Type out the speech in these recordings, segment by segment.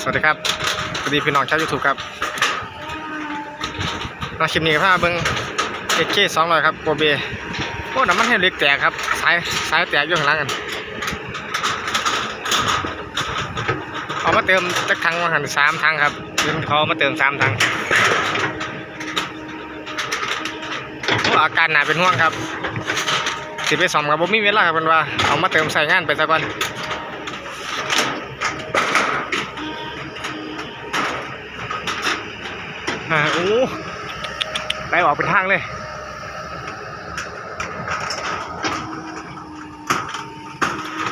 สวัสดีครับสวัสดีพี่น้องชาวยูทูบครับมาคลิปนี้พาเบิ้งเอเคสองร้อยครับโกเบโอ้น้ำมันให้เล็กแตกครับ สายสายแตกอยู่ข้างล่างกันเอามาเติมจักถังมาหันสามถังครับยืนเขาเอามาเติมสามถังโอ้อาการหนาเป็นห่วงครับสิไปซ่อมกับผมมีเวลาครับเป็นว่าเอามาเติมใส่งานไปซะก่อน โอ้ไปออกเป็นทางเลย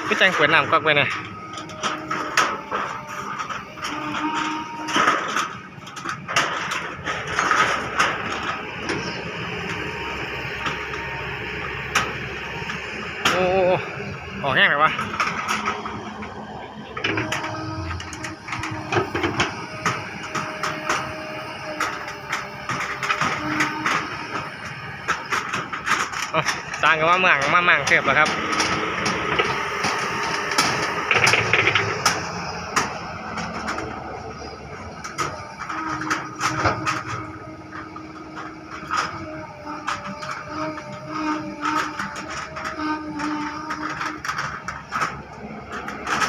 พี่แจงเปิดน้ำก๊อกไปเนี่ยโอ้โอ้โอ้ออกแห้งเลยวะ เอาสร้างกันว่าเมืองมาเมืองเทียบแล้วครับ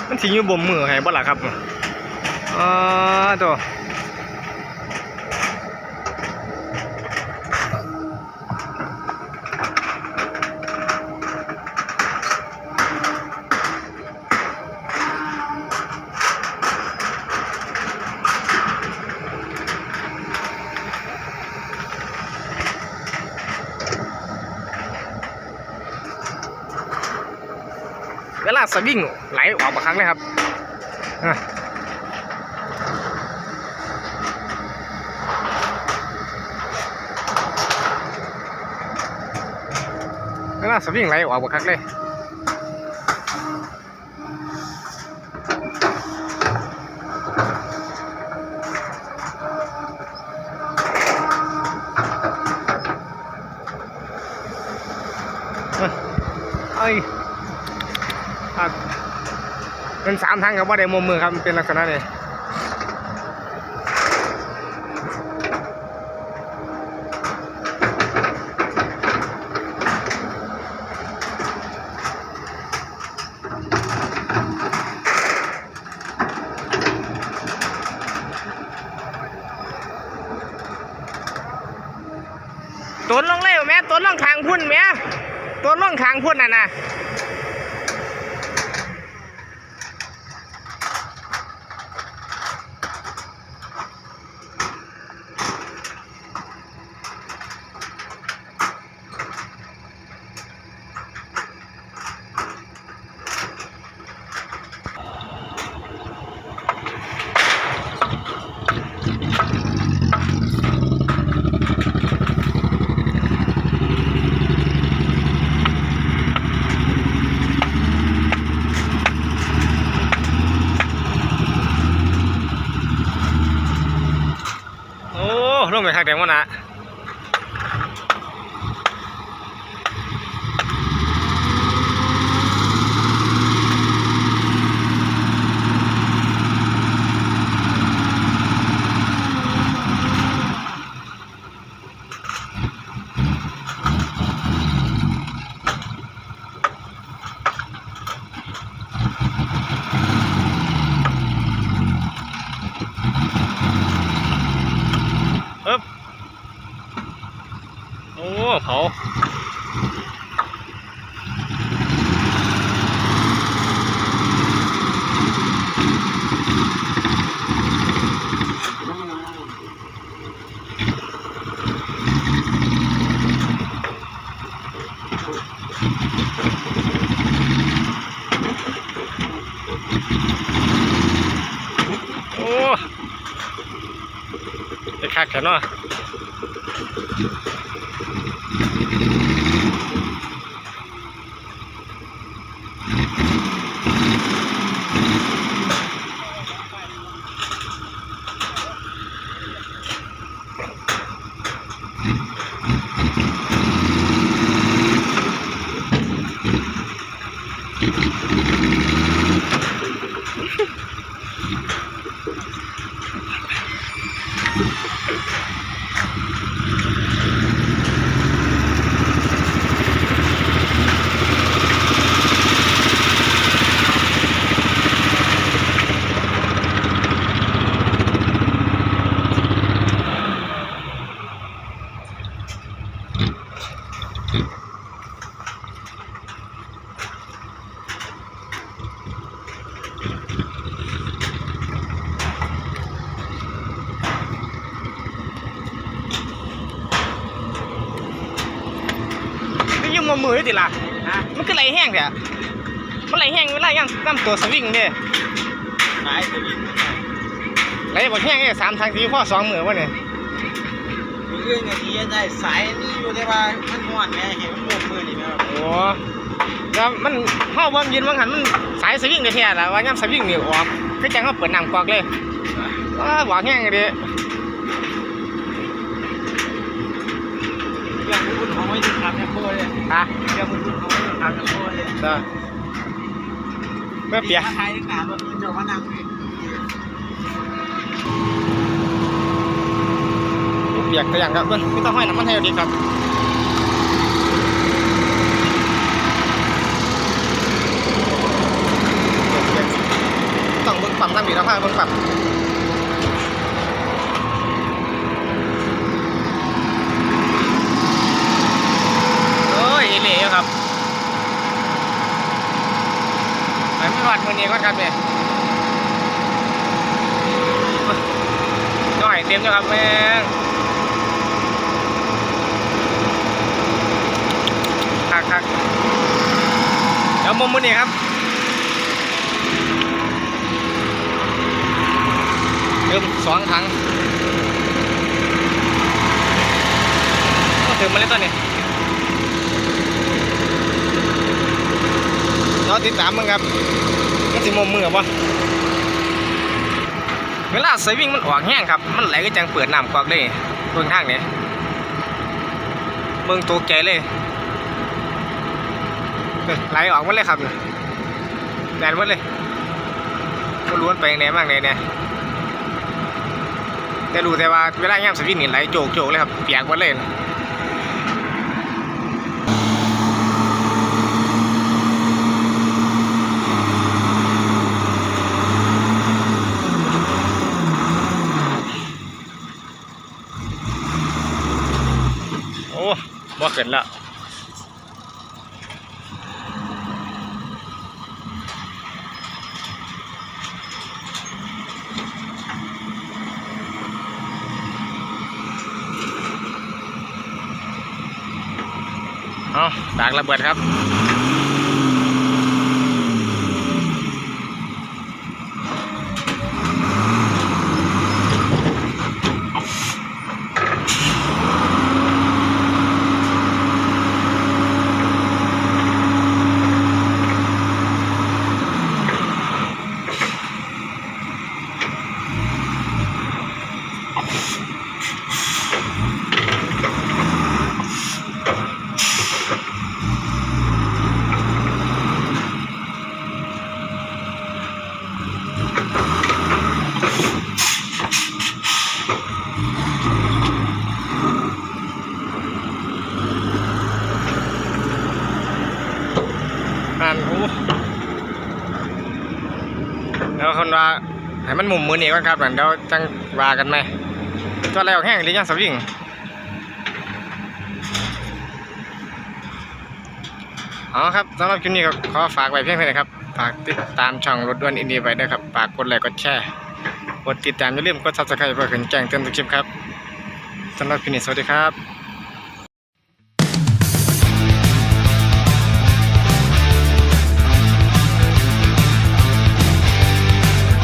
มันสิอยู่บ่มมือให้บ่ล่ะครับอ๋อตัว สวิงไหลออกมาครั้งเลยครับอะเวลาสวิงไหลออกมาครั้งเลยอะเอ้ ครับเป็นสามทางครับว่าได้มุมมือครับมันเป็นลักษณะนี้ตัวลงเลยแม่ตัวลงขางพุ่นแม่ตัวลงขางพุ่นน่ะนะ โอ้ ลงไปทางแดงวะนะปึ๊บโอ้เผาโอ้ จะคักแค่เนาะ โมืออยู่ติล่ะฮะมันก็ไหลแห้งเด้อมันไหลแห้งเวลาย่างน้ำตัวสวิงเด้สายตัวนี้ไหลบ่แห้งเด้สามทางทีพ่อสองมือวะเนี่ยมีเรื่องอย่างนี้ได้สายนี่อยู่ได้ว่ามันงอนแม่เห็นมันบวมมือนี่แม่ครับโอ้แล้วมันเฮาบ่ยืนว่างหันมันสายสวิงแท้ๆล่ะว่าย่ำสวิงนี่ออกคือจังเฮาเปิดน้ำกอกเลยว้าหวานแห้งเด้เรื่องคุณของไม่ถึงทำแอปเปิล เลยฮะเรื่องคุณของไม่ถึงทำแอปเปิลเลยจ้ะเมื่อเปียกถ้าใครได้การว่าคุณจะมานั่งนี่เปียกตัวอย่างครับเพิ่นไม่ต้องห้อยน้ำมันให้เอาดีครับต้องเบิ่งปั๊มน้ำอีกแล้วพาเบิ่งปั๊มโอ้ยเหล่อยู่ครับไปไม่วัด มือนี้ก่อนครับเนี่ยน้อยเต็มแล้วครับแม่งคักคักเดี๋ยวมุมมือนี้ครับเติมสองถังก็เติมมาเลยตอนนี้เราติดตามมึงครับ สิมมมือบ่เวลาสวิงมันออกแห้งครับ มันไหลก็จังเปิดน้ำกอกเลยเบื้องข้างนี้เบื้องตัวใจเลยไหลออกมดเลยครับแดดมดเลยก็ล้วนไปไหนมากเลยเนี่ยแต่รู้แต่ว่าเวลาย่ำสวิงนี่ไหลโจกโจกเลยครับเปียกหมดเลยโอ้ บ่เกินละเอาตากระเบิดครับ อ่านหูแล้วคนว่าให้มันหมุมมือนี่ก่อนครับเดี๋ยวจังวากันไหมตัวอะไรออกแห้งหรือยังสวิงเอครับสำหรับคลิปนี้ก็ขอฝากไว้เพียงเท่านี้ครับฝากติดตามช่องรถด่วนอินดีไว้ด้วยครับฝากกดไลค์กดแชร์กดติดตามอย่าลืมกดซับสไครต์เพื่อขึ้นแจ้งเตือนทุกคลิปครับสำหรับคลิปนี้สวัสดีครับ